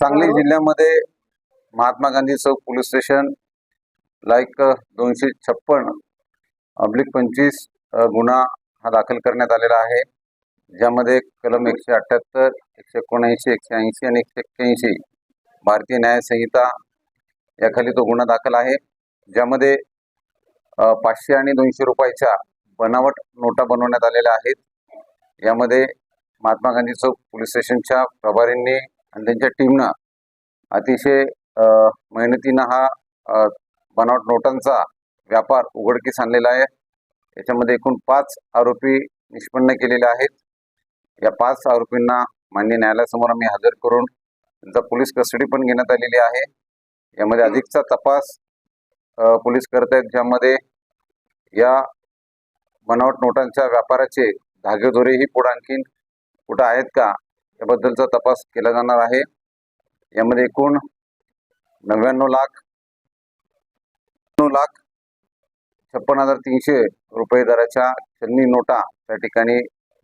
सांगली जिल्ह्यामध्ये Mahatma Gandhi Chowk police station like दोनशे छप्पन अब्लिक पंचवीस गुन्हा हा दाखल करण्यात आलेला आहे. ज्यामध्ये कलम एकशे अठ्ठ्याहत्तर एकशे एकोणऐंशी एकशे ऐंशी आणि एकशे एक्क्याऐंशी भारतीय न्याय संहिता याखाली तो गुन्हा दाखल आहे. ज्यामध्ये पाचशे आणि दोनशे रुपयाच्या बनावट नोटा बनवण्यात आलेल्या आहेत. यामध्ये महात्मा गांधी चौक पोलीस स्टेशनच्या प्रभारींनी आणि त्यांच्या टीमनं अतिशय मेहनतीनं हा बनावट नोटांचा व्यापार उघडकीस आणलेला आहे. याच्यामध्ये एकूण पाच आरोपी निष्पन्न केलेले आहेत. या पाच आरोपींना मान्य न्यायालयासमोर आम्ही हजर करून त्यांचा पोलीस कस्टडी पण घेण्यात आलेली आहे. यामध्ये अधिकचा तपास पोलीस करत आहेत ज्यामध्ये या बनावट नोटांच्या व्यापाराचे धागेदोरेही पुढे आणखीन कुठं आहेत का? याबद्दलचा तपास केला जाणार आहे. यामध्ये एकूण नव्याण्णव लाख नऊ लाख छप्पन हजार तीनशे रुपये दराच्या छन्नी नोटा त्या ठिकाणी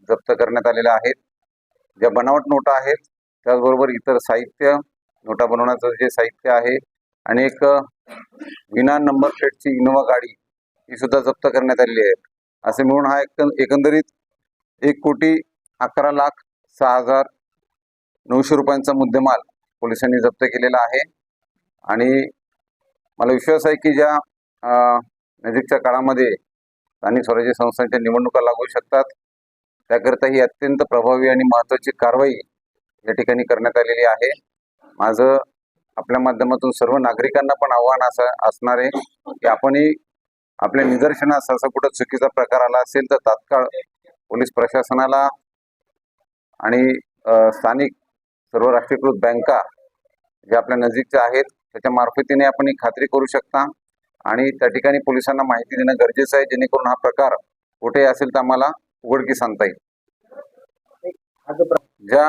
जप्त करण्यात आलेल्या आहेत. ज्या बनावट नोटा आहेत त्याचबरोबर इतर साहित्य नोटा बनवण्याचं जे साहित्य आहे आणि एक विना नंबर प्लेटची इनोवा गाडी ही सुद्धा जप्त करण्यात आलेली आहे. असे मिळून हा एक एकंदरीत एक कोटी अकरा लाख सहा हजार नऊशे रुपयांचा मुद्देमाल पोलिसांनी जप्त केलेला आहे. आणि मला विश्वास आहे की ज्या नजीकच्या काळामध्ये स्थानिक स्वराज्य संस्थांच्या निवडणुका लागू शकतात त्याकरिता ही अत्यंत प्रभावी आणि महत्त्वाची कारवाई या ठिकाणी करण्यात आलेली आहे. माझं आपल्या माध्यमातून सर्व नागरिकांना पण आव्हान असं असणार आहे की आपणही आपल्या निदर्शनास असा कुठं चुकीचा प्रकार आला असेल तर तात्काळ पोलीस प्रशासनाला आणि स्थानिक सर्व राष्ट्रीयकृत बँका ज्या आपल्या नजीकच्या आहेत त्याच्या मार्फतीने आपण ही खात्री करू शकता. आणि त्या ठिकाणी पोलिसांना माहिती देणं गरजेचं आहे जेणेकरून हा प्रकार कुठे असेल तर आम्हाला उघडकीस आणता येईल.